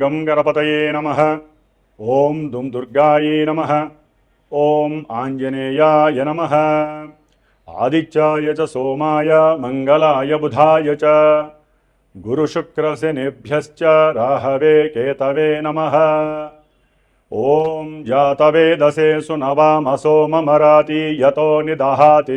గం గణపతయే నమ ఓం దుం దుర్గాయే నమ ఓం ఆంజనేయాయ నమ ఆదిత్యాయ చ సోమాయ మంగళాయ బుధాయ చ గురుశుక్రశనిభ్యశ్చ రాహవే కేతవే నమ ఓం జాతవేదసే సునవామసో మమరాతి యతో నిదహాతి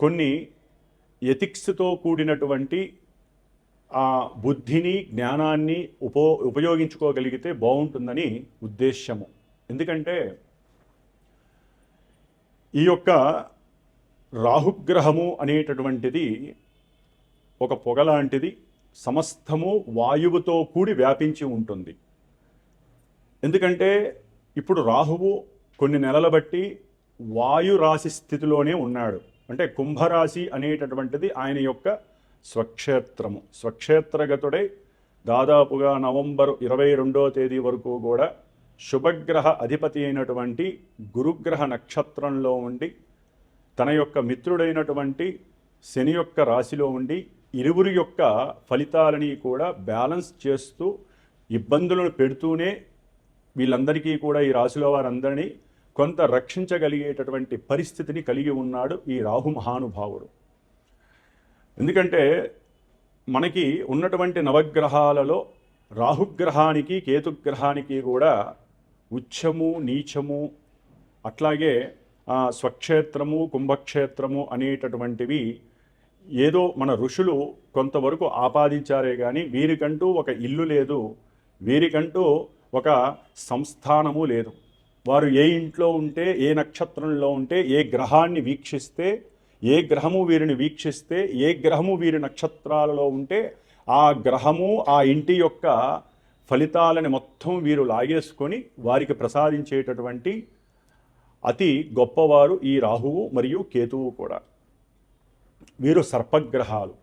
కొన్ని ఎథిక్స్తో కూడినటువంటి ఆ బుద్ధిని జ్ఞానాన్ని ఉపో ఉపయోగించుకోగలిగితే బాగుంటుందని ఉద్దేశ్యము. ఎందుకంటే ఈ యొక్క రాహుగ్రహము అనేటటువంటిది ఒక పొగ లాంటిది సమస్తము వాయువుతో కూడి వ్యాపించి ఉంటుంది. ఎందుకంటే ఇప్పుడు రాహువు కొన్ని నెలల బట్టి వాయు రాశి స్థితిలోనే ఉన్నాడు. అంటే కుంభరాశి అనేటటువంటిది ఆయన యొక్క స్వక్షేత్రము. స్వక్షేత్రగతుడై దాదాపుగా నవంబర్ ఇరవై రెండో తేదీ వరకు కూడా శుభగ్రహ అధిపతి అయినటువంటి గురుగ్రహ నక్షత్రంలో ఉండి తన యొక్క మిత్రుడైనటువంటి శని యొక్క రాశిలో ఉండి ఇరువురి యొక్క ఫలితాలని కూడా బ్యాలెన్స్ చేస్తూ ఇబ్బందులను పెడుతూనే వీళ్ళందరికీ కూడా ఈ రాశిలో వారందరినీ కొంత రక్షించగలిగేటటువంటి పరిస్థితిని కలిగి ఉన్నాడు ఈ రాహు మహానుభావుడు. ఎందుకంటే మనకి ఉన్నటువంటి నవగ్రహాలలో రాహుగ్రహానికి కేతుగ్రహానికి కూడా ఉచ్చము నీచము అట్లాగే స్వక్షేత్రము కుంభక్షేత్రము అనేటటువంటివి ఏదో మన ఋషులు కొంతవరకు ఆపాదించారే కానీ వీరికంటూ ఒక ఇల్లు లేదు వీరికంటూ ఒక సంస్థానము లేదు. వారు ఏ ఇంట్లో ఉంటే ఏ నక్షత్రంలో ఉంటే ఏ గ్రహాన్ని వీక్షిస్తే ఏ గ్రహము వీరిని వీక్షిస్తే ఏ గ్రహము వీరి నక్షత్రాలలో ఉంటే ఆ గ్రహము ఆ ఇంటి యొక్క ఫలితాలని మొత్తం వీరు లాగేసుకొని వారికి ప్రసాదించేటటువంటి అతి గొప్పవారు ఈ రాహువు మరియు కేతువు కూడా. వీరు సర్పగ్రహాలు.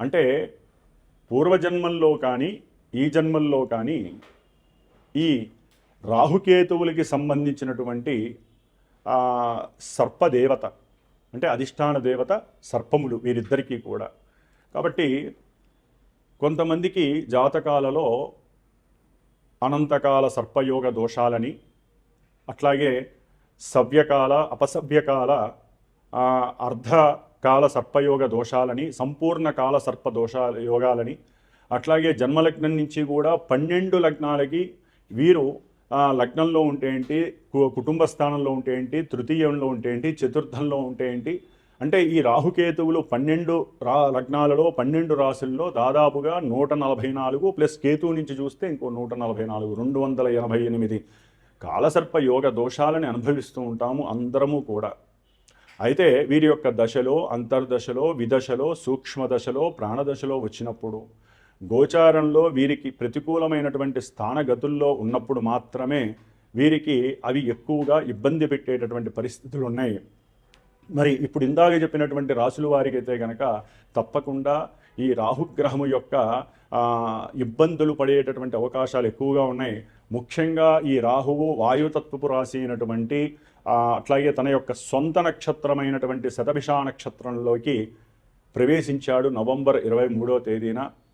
అంటే పూర్వజన్మల్లో కానీ ఈ జన్మల్లో కానీ ఈ రాహుకేతువులకి సంబంధించినటువంటి సర్పదేవత అంటే అధిష్టాన దేవత సర్పములు వీరిద్దరికీ కూడా. కాబట్టి కొంతమందికి జాతకాలలో అనంతకాల సర్పయోగ దోషాలని అట్లాగే సవ్యకాల అపసవ్యకాల అర్ధకాల సర్పయోగ దోషాలని సంపూర్ణ కాల సర్ప దోష యోగాలని అట్లాగే జన్మలగ్నం నుంచి కూడా పన్నెండు లగ్నాలకి వీరు లగ్నంలో ఉంటే ఏంటి? కు- కుటుంబ స్థానంలో ఉంటే ఏంటి? తృతీయంలో ఉంటే ఏంటి? చతుర్థంలో ఉంటే ఏంటి? అంటే ఈ రాహుకేతువులు పన్నెండు రా లగ్నాలలో పన్నెండు రాశుల్లో దాదాపుగా నూట నలభై నాలుగు ప్లస్ కేతువు నుంచి చూస్తే ఇంకో నూట నలభై నాలుగు రెండు వందల ఎనభై ఎనిమిది. కాలసర్ప యోగ దోషాలని అనుభవిస్తూ ఉంటాము అందరము కూడా. అయితే వీరి యొక్క దశలో అంతర్దశలో విదశలో సూక్ష్మ దశలో ప్రాణదశలో వచ్చినప్పుడు గోచారంలో వీరికి ప్రతికూలమైనటువంటి స్థానగతుల్లో ఉన్నప్పుడు మాత్రమే వీరికి అవి ఎక్కువగా ఇబ్బంది పెట్టేటటువంటి పరిస్థితులు ఉన్నాయి మరి ఇప్పుడు ఇందాక చెప్పినటువంటి రాసుల వారికి అయితే కనుక తప్పకుండా ఈ రాహుగ్రహము యొక్క ఇబ్బందులు పడేటటువంటి అవకాశాలు ఎక్కువగా ఉన్నాయి. ముఖ్యంగా ఈ రాహువు వాయుతత్వపు రాశి అయినటువంటి అట్లాగే తన యొక్క సొంత నక్షత్రమైనటువంటి శతభిషా నక్షత్రంలోకి ప్రవేశించాడు నవంబర్ ఇరవై మూడో తేదీన.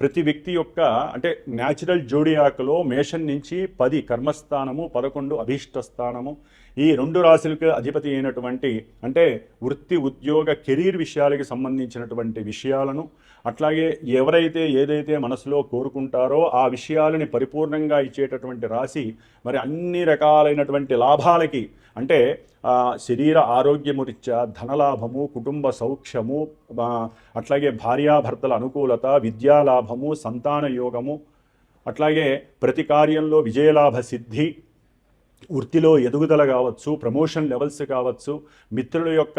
ప్రతి వ్యక్తి యొక్క అంటే న్యాచురల్ జోడియాక్లో మేషన్ నుంచి పది కర్మస్థానము పదకొండు అభీష్ట స్థానము ఈ రెండు రాశులకు అధిపతి అయినటువంటి అంటే వృత్తి ఉద్యోగ కెరీర్ విషయాలకి సంబంధించినటువంటి విషయాలను అట్లాగే ఎవరైతే ఏదైతే మనసులో కోరుకుంటారో ఆ విషయాలని పరిపూర్ణంగా ఇచ్చేటటువంటి రాశి మరి అన్ని రకాలైనటువంటి లాభాలకి అంటే శరీర ఆరోగ్యము రీత్యా ధనలాభము కుటుంబ సౌఖ్యము అట్లాగే భార్యాభర్తల అనుకూలత విద్యాలాభము సంతాన యోగము అట్లాగే ప్రతి కార్యంలో విజయలాభ సిద్ధి వృత్తిలో ఎదుగుదల కావచ్చు ప్రమోషన్ లెవెల్స్ కావచ్చు మిత్రుల యొక్క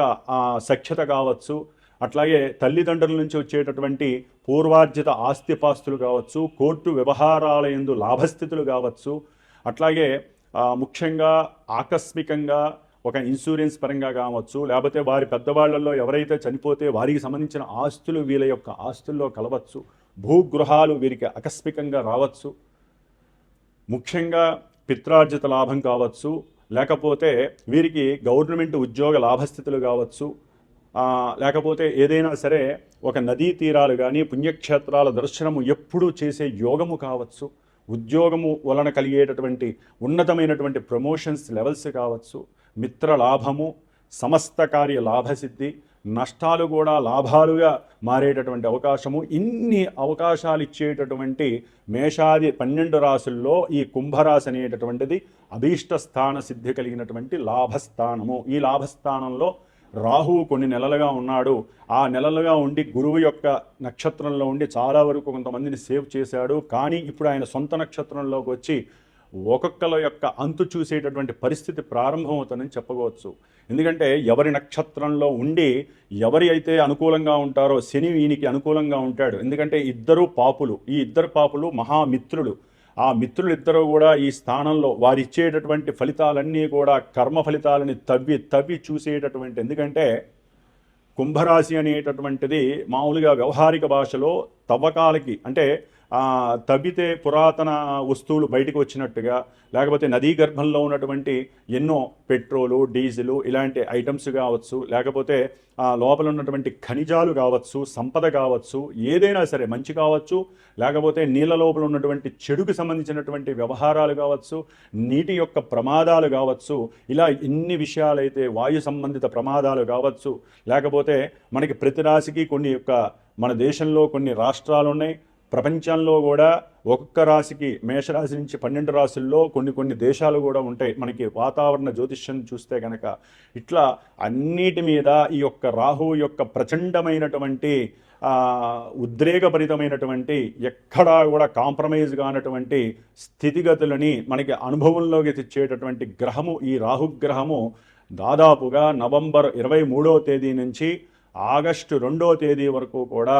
సఖ్యత కావచ్చు అట్లాగే తల్లిదండ్రుల నుంచి వచ్చేటటువంటి పూర్వార్జిత ఆస్తిపాస్తులు కావచ్చు కోర్టు వ్యవహారాల యందు లాభస్థితులు కావచ్చు అట్లాగే ముఖ్యంగా ఆకస్మికంగా ఒక ఇన్సూరెన్స్ పరంగా కావచ్చు లేకపోతే వారి పెద్దవాళ్ళలో ఎవరైతే చనిపోతే వారికి సంబంధించిన ఆస్తులు వీళ్ళ యొక్క ఆస్తుల్లో కలవచ్చు భూగృహాలు వీరికి ఆకస్మికంగా రావచ్చు. ముఖ్యంగా పిత్రార్జిత లాభం కావచ్చు లేకపోతే వీరికి గవర్నమెంట్ ఉద్యోగ లాభస్థితులు కావచ్చు లేకపోతే ఏదైనా సరే ఒక నదీ తీరాలు కానీ పుణ్యక్షేత్రాల దర్శనము ఎప్పుడూ చేసే యోగము కావచ్చు. ఉద్యోగము వలన కలిగేటటువంటి ఉన్నతమైనటువంటి ప్రమోషన్స్ లెవెల్స్ కావచ్చు మిత్ర లాభము సమస్త కార్య లాభసిద్ధి నష్టాలు కూడా లాభాలుగా మారేటటువంటి అవకాశము ఇన్ని అవకాశాలు ఇచ్చేటటువంటి మేషాది పన్నెండు రాసుల్లో ఈ కుంభరాశి అనేటటువంటిది అభీష్ట స్థాన సిద్ధి కలిగినటువంటి లాభస్థానము. ఈ లాభస్థానంలో రాహువు కొన్ని నెలలుగా ఉన్నాడు. ఆ నెలలుగా ఉండి గురువు యొక్క నక్షత్రంలో ఉండి చాలా వరకు కొంతమందిని సేవ్ చేశాడు. కానీ ఇప్పుడు ఆయన సొంత నక్షత్రంలోకి వచ్చి ఒక్కొక్కల యొక్క అంతు చూసేటటువంటి పరిస్థితి ప్రారంభమవుతుందని చెప్పవచ్చు. ఎందుకంటే ఎవరి నక్షత్రంలో ఉండి ఎవరి అయితే అనుకూలంగా ఉంటారో శని ఈయనకి అనుకూలంగా ఉంటాడు. ఎందుకంటే ఇద్దరు పాపులు ఈ ఇద్దరు పాపులు మహామిత్రులు. ఆ మిత్రులిద్దరూ కూడా ఈ స్థానంలో వారిచ్చేటటువంటి ఫలితాలన్నీ కూడా కర్మ ఫలితాలని తవ్వి తవ్వి చూసేటటువంటి ఎందుకంటే కుంభరాశి అనేటటువంటిది మామూలుగా వ్యవహారిక భాషలో తవ్వకాలకి అంటే తవ్వితే పురాతన వస్తువులు బయటకు వచ్చినట్టుగా లేకపోతే నదీ గర్భంలో ఉన్నటువంటి ఎన్నో పెట్రోలు డీజిలు ఇలాంటి ఐటమ్స్ కావచ్చు లేకపోతే లోపల ఉన్నటువంటి ఖనిజాలు కావచ్చు సంపద కావచ్చు ఏదైనా సరే మంచి కావచ్చు లేకపోతే నీళ్ళ లోపల ఉన్నటువంటి చెడుకు సంబంధించినటువంటి వ్యవహారాలు కావచ్చు నీటి యొక్క ప్రమాదాలు కావచ్చు ఇలా ఎన్ని విషయాలైతే వాయు సంబంధిత ప్రమాదాలు కావచ్చు లేకపోతే మనకి ప్రతి రాశికి కొన్ని యొక్క మన దేశంలో కొన్ని రాష్ట్రాలు ఉన్నాయి ప్రపంచంలో కూడా ఒక్కొక్క రాశికి మేషరాశి నుంచి పన్నెండు రాశుల్లో కొన్ని కొన్ని దేశాలు కూడా ఉంటాయి. మనకి వాతావరణ జ్యోతిష్యం చూస్తే కనుక ఇట్లా అన్నిటి మీద ఈ యొక్క రాహు యొక్క ప్రచండమైనటువంటి ఉద్రేకభరితమైనటువంటి ఎక్కడా కూడా కాంప్రమైజ్ కానటువంటి స్థితిగతులని మనకి అనుభవంలోకి తెచ్చేటటువంటి గ్రహము ఈ రాహుగ్రహము దాదాపుగా నవంబర్ ఇరవై మూడో తేదీ నుంచి ఆగస్టు రెండో తేదీ వరకు కూడా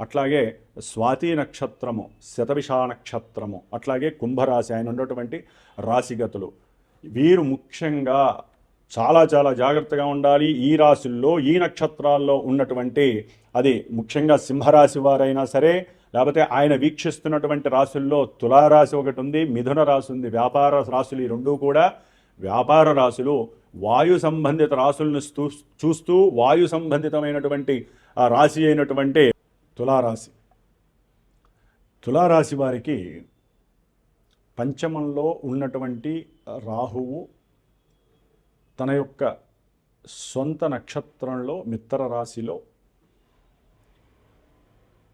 అట్లాగే స్వాతి నక్షత్రము శతవిష నక్షత్రము అట్లాగే కుంభరాశి ఆయన ఉన్నటువంటి రాశిగతులు. వీరు ముఖ్యంగా చాలా చాలా జాగ్రత్తగా ఉండాలి. ఈ రాశుల్లో ఈ నక్షత్రాల్లో ఉన్నటువంటి అది ముఖ్యంగా సింహరాశి వారైనా సరే లేకపోతే ఆయన వీక్షిస్తున్నటువంటి రాశుల్లో తులారాశి ఒకటి ఉంది మిథున రాశి ఉంది వ్యాపార రాశులు ఈ రెండూ కూడా వ్యాపార రాశులు. వాయు సంబంధిత రాశులను చూస్తూ వాయు సంబంధితమైనటువంటి ఆ రాశి అయినటువంటి తులారాశి. తులారాశి వారికి పంచమంలో ఉన్నటువంటి రాహువు తన యొక్క సొంత నక్షత్రంలో మిత్ర రాశిలో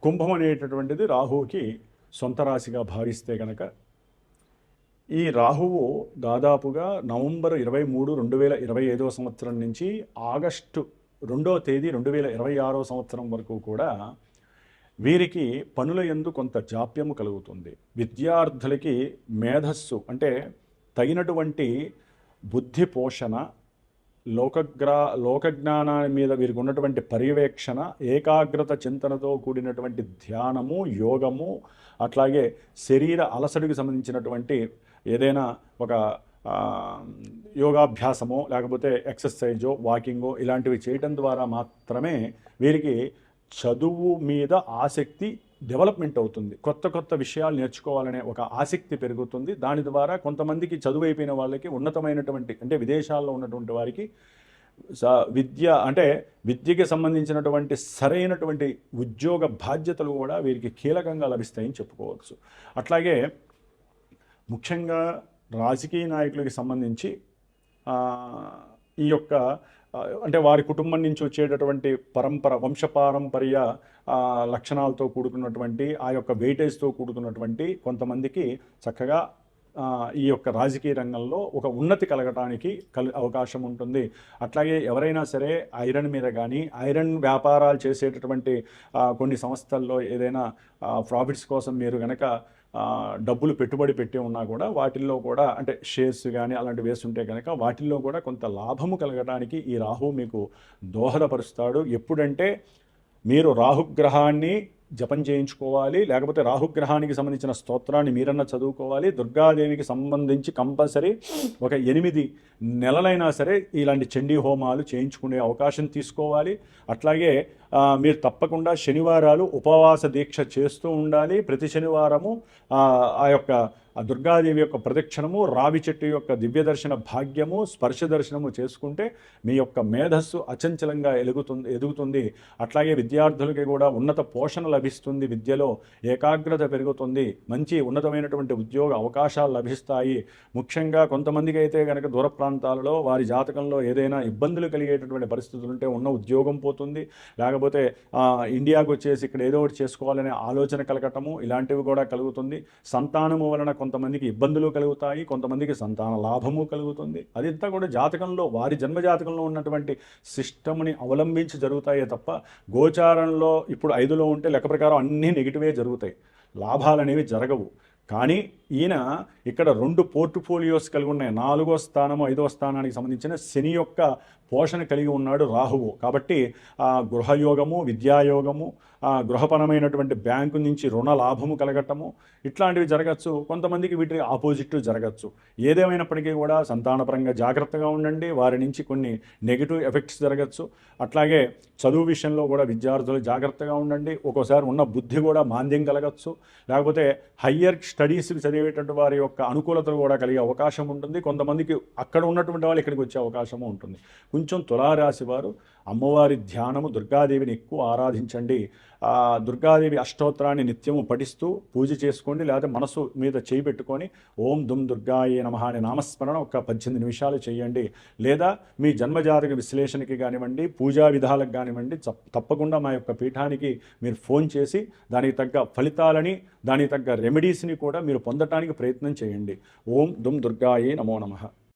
కుంభం అనేటటువంటిది రాహువుకి సొంత రాశిగా భావిస్తే కనుక ఈ రాహువు దాదాపుగా నవంబర్ ఇరవై మూడు రెండు వేల ఇరవై ఐదవ సంవత్సరం నుంచి ఆగస్టు రెండో తేదీ రెండు వేల ఇరవై ఆరో సంవత్సరం వరకు కూడా వీరికి పనుల ఎందు కొంత జాప్యము కలుగుతుంది. విద్యార్థులకి మేధస్సు అంటే తగినటువంటి బుద్ధి పోషణ లోకగ్రా లోకజ్ఞానాన్ని మీద వీరికి ఉన్నటువంటి పర్యవేక్షణ ఏకాగ్రత చింతనతో కూడినటువంటి ధ్యానము యోగము అట్లాగే శరీర అలసడికి సంబంధించినటువంటి ఏదైనా ఒక యోగాభ్యాసము యోగాభ్యాసమో లేకపోతే ఎక్సర్సైజో వాకింగో ఇలాంటివి చేయటం ద్వారా మాత్రమే వీరికి చదువు మీద ఆసక్తి డెవలప్మెంట్ అవుతుంది. కొత్త కొత్త విషయాలు నేర్చుకోవాలనే ఒక ఆసక్తి పెరుగుతుంది. దాని ద్వారా కొంతమందికి చదువు అయిపోయిన వాళ్ళకి ఉన్నతమైనటువంటి అంటే విదేశాల్లో ఉన్నటువంటి వారికి స- విద్య అంటే విద్యకి సంబంధించినటువంటి సరైనటువంటి ఉద్యోగ బాధ్యతలు కూడా వీరికి కీలకంగా లభిస్తాయని చెప్పుకోవచ్చు. అట్లాగే ముఖ్యంగా రాజకీయ నాయకులకి సంబంధించి ఈ యొక్క అంటే వారి కుటుంబం నుంచి వచ్చేటటువంటి పరంపర వంశపారంపర్య లక్షణాలతో కూడుకున్నటువంటి ఆ యొక్క వెయిటేజ్తో కూడుకున్నటువంటి కొంతమందికి చక్కగా ఈ యొక్క రాజకీయ రంగంలో ఒక ఉన్నతి కలగటానికి కల్ అవకాశం ఉంటుంది. అట్లాగే ఎవరైనా సరే ఐరన్ మీద కానీ ఐరన్ వ్యాపారాలు చేసేటటువంటి కొన్ని సంస్థల్లో ఏదైనా ప్రాఫిట్స్ కోసం మీరు కనుక డబ్బులు పెట్టుబడి పెట్టి ఉన్నా కూడా వాటిల్లో కూడా అంటే షేర్స్ కానీ అలాంటివి వేస్తుంటే కనుక వాటిల్లో కూడా కొంత లాభము కలగడానికి ఈ రాహు మీకు దోహదపరుస్తాడు. ఎప్పుడంటే మీరు రాహుగ్రహాన్ని జపం చేయించుకోవాలి లేకపోతే రాహుగ్రహానికి సంబంధించిన స్తోత్రాన్ని మీరన్నా చదువుకోవాలి దుర్గాదేవికి సంబంధించి కంపల్సరీ ఒక ఎనిమిది నెలలైనా సరే ఇలాంటి చండీ హోమాలు చేయించుకునే అవకాశం తీసుకోవాలి. అట్లాగే మీరు తప్పకుండా శనివారాలు ఉపవాస దీక్ష చేస్తూ ఉండాలి. ప్రతి శనివారము ఆ, యొక్క ఆ దుర్గాదేవి యొక్క ప్రదక్షిణము రావి చెట్టు యొక్క దివ్య దర్శన భాగ్యము స్పర్శ దర్శనము చేసుకుంటే మీ యొక్క మేధస్సు అచంచలంగా ఎలుగుతుంది ఎదుగుతుంది. అట్లాగే విద్యార్థులకి కూడా ఉన్నత పోషణ లభిస్తుంది. విద్యలో ఏకాగ్రత పెరుగుతుంది. మంచి ఉన్నతమైనటువంటి ఉద్యోగ అవకాశాలు లభిస్తాయి. ముఖ్యంగా కొంతమందికి అయితే కనుక దూర ప్రాంతాలలో వారి జాతకంలో ఏదైనా ఇబ్బందులు కలిగేటటువంటి పరిస్థితులు ఉంటే ఉన్న ఉద్యోగం పోతుంది. లేకపోతే లేకపోతే ఇండియాకు వచ్చేసి ఇక్కడ ఏదో ఒకటి చేసుకోవాలనే ఆలోచన కలగటము ఇలాంటివి కూడా కలుగుతుంది. సంతానము వలన కొంతమందికి ఇబ్బందులు కలుగుతాయి కొంతమందికి సంతాన లాభము కలుగుతుంది. అదంతా కూడా జాతకంలో వారి జన్మ జాతకంలో ఉన్నటువంటి సిస్టమ్ని అవలంబించి జరుగుతాయే తప్ప గోచారంలో ఇప్పుడు ఐదులో ఉంటే లెక్క ప్రకారం అన్నీ నెగిటివే జరుగుతాయి. లాభాలు అనేవి జరగవు. కానీ ఈయన ఇక్కడ రెండు పోర్ట్ఫోలియోస్ కలిగి ఉన్నాయి. నాలుగో స్థానము ఐదో స్థానానికి సంబంధించిన శని యొక్క పోషణ కలిగి ఉన్నాడు రాహువు. కాబట్టి గృహయోగము విద్యాయోగము గృహపరమైనటువంటి బ్యాంకు నుంచి రుణ లాభము కలగటము ఇట్లాంటివి జరగచ్చు. కొంతమందికి వీటి ఆపోజిట్ జరగచ్చు. ఏదేమైనప్పటికీ కూడా సంతానపరంగా జాగ్రత్తగా ఉండండి. వారి నుంచి కొన్ని నెగిటివ్ ఎఫెక్ట్స్ జరగచ్చు. అట్లాగే చదువు విషయంలో కూడా విద్యార్థులు జాగ్రత్తగా ఉండండి. ఒక్కోసారి ఉన్న బుద్ధి కూడా మాంద్యం కలగచ్చు. లేకపోతే హయ్యర్ స్టడీస్కి చదివేటటువంటి వారి యొక్క అనుకూలతలు కూడా కలిగే అవకాశం ఉంటుంది. కొంతమందికి అక్కడ ఉన్నటువంటి వాళ్ళు ఇక్కడికి వచ్చే అవకాశము ఉంటుంది. కొంచెం తులారాశి వారు అమ్మవారి ధ్యానము దుర్గాదేవిని ఎక్కువ ఆరాధించండి. దుర్గాదేవి అష్టోత్తరాన్ని నిత్యము పఠిస్తూ పూజ చేసుకోండి లేదా మనసు మీద చేయి పెట్టుకొని ఓం దుమ్ దుర్గాయే నమ అనే నామస్మరణ ఒక పద్దెనిమిది నిమిషాలు చేయండి. లేదా మీ జన్మజాతక విశ్లేషణకి కానివ్వండి పూజా విధాలకు కానివ్వండి తప్పకుండా మా యొక్క పీఠానికి మీరు ఫోన్ చేసి దానికి తగ్గ ఫలితాలని దానికి తగ్గ రెమెడీస్ని కూడా మీరు పొందటానికి ప్రయత్నం చేయండి. ఓం దుమ్ దుర్గాయే నమో నమః.